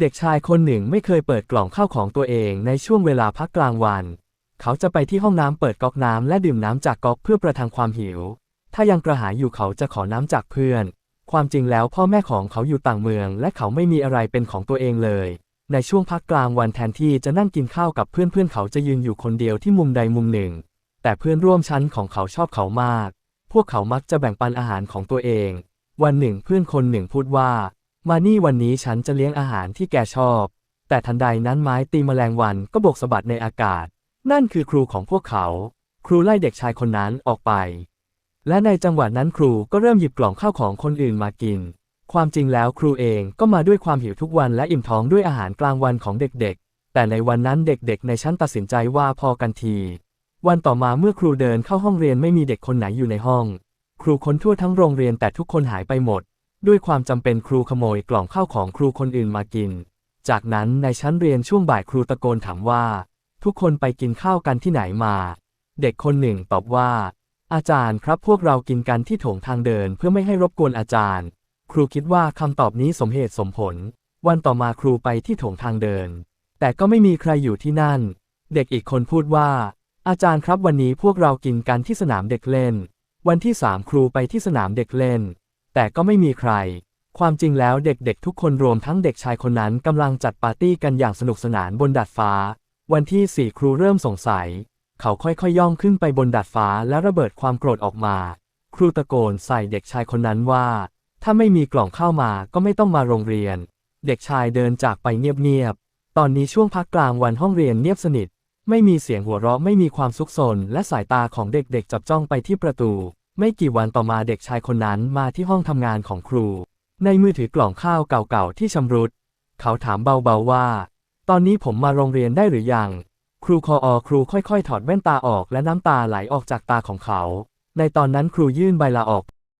เด็กชายคนหนึ่งไม่เคยเปิดกล่องข้าวของตัวเองในช่วงเวลาพักกลางวัน เขาจะไปที่ห้องน้ำเปิดก๊อกน้ำและดื่มน้ำจากก๊อกเพื่อประทังความหิว ถ้ายังกระหายอยู่เขาจะขอน้ำจากเพื่อน ความจริงแล้วพ่อแม่ของเขาอยู่ต่างเมือง และเขาไม่มีอะไรเป็นของตัวเองเลย ในช่วงพักกลางวันแทนที่จะนั่งกินข้าวกับเพื่อนเพื่อนเขาจะยืนอยู่คนเดียวที่มุมใดมุมหนึ่ง แต่เพื่อนร่วมชั้นของเขาชอบเขามาก พวกเขามักจะแบ่งปันอาหารของตัวเอง วันหนึ่งเพื่อนคนหนึ่งพูดว่า มานี่วันนี้ฉันจะเลี้ยงอาหารที่แกชอบ แต่ทันใดนั้นไม้ตีแมลงวันก็บกสะบัดในอากาศ นั่นคือครูของพวกเขา ครูไล่เด็กชายคนนั้นออกไป และในจังหวะนั้นครูก็เริ่มหยิบกล่องข้าวของคนอื่นมากิน ความจริงแล้วครูเองก็มาด้วยความหิวทุกวันและอิ่มท้องด้วยอาหารกลางวันของเด็กๆ แต่ในวันนั้นเด็กๆ ในชั้นตัดสินใจว่าพอกันที วันต่อมาเมื่อครูเดินเข้าห้องเรียนไม่มีเด็กคนไหนอยู่ในห้อง ครูค้นทั่วทั้งโรงเรียนแต่ทุกคนหายไปหมด ด้วยความจำเป็นครูขโมยกล่องข้าวของครูคนอื่นมากิน จากนั้นในชั้นเรียนช่วงบ่ายครูตะโกนถามว่า ทุกคนไปกินข้าวกันที่ไหนมา เด็กคนหนึ่งตอบว่า อาจารย์ครับพวกเรากินกันที่โถงทางเดินเพื่อไม่ให้รบกวนอาจารย์ ครูคิดว่าคำตอบนี้สมเหตุสมผล วันต่อมาครูไปที่โถงทางเดิน แต่ก็ไม่มีใครอยู่ที่นั่น เด็กอีกคนพูดว่า อาจารย์ครับวันนี้พวกเรากินกันที่สนามเด็กเล่น วันที่สามครูไปที่สนามเด็กเล่น แต่ก็ไม่มีใคร ความจริงแล้วเด็กๆ ทุกคนรวมทั้งเด็กชายคนนั้นกำลังจัดปาร์ตี้กันอย่างสนุกสนานบนดาดฟ้า วันที่สี่ครูเริ่มสงสัย เขาค่อยๆย่องขึ้นไปบนดาดฟ้าและระเบิดความโกรธออกมา ครูตะโกนใส่เด็กชายคนนั้นว่า ถ้าไม่มีกล่องเข้ามาก็ไม่ต้องมาโรงเรียน เด็กชายเดินจากไปเงียบๆ ตอนนี้ช่วงพักกลางวันห้องเรียนเงียบสนิท ไม่มีเสียงหัวเราะไม่มีความซุกซนและสายตาของเด็กๆ จับจ้องไปที่ประตู ไม่กี่วันต่อมาเด็กชายคนนั้นมาที่ห้องทำงานของครู ในมือถือกล่องข้าวเก่าๆที่ชำรุด เขาถามเบาๆว่า ตอนนี้ผมมาโรงเรียนได้หรือยัง ครูคออครูค่อยๆ ถอดแว่นตาออกและน้ำตาไหลออกจากตาของเขา ในตอนนั้นครูยื่นใบลาออก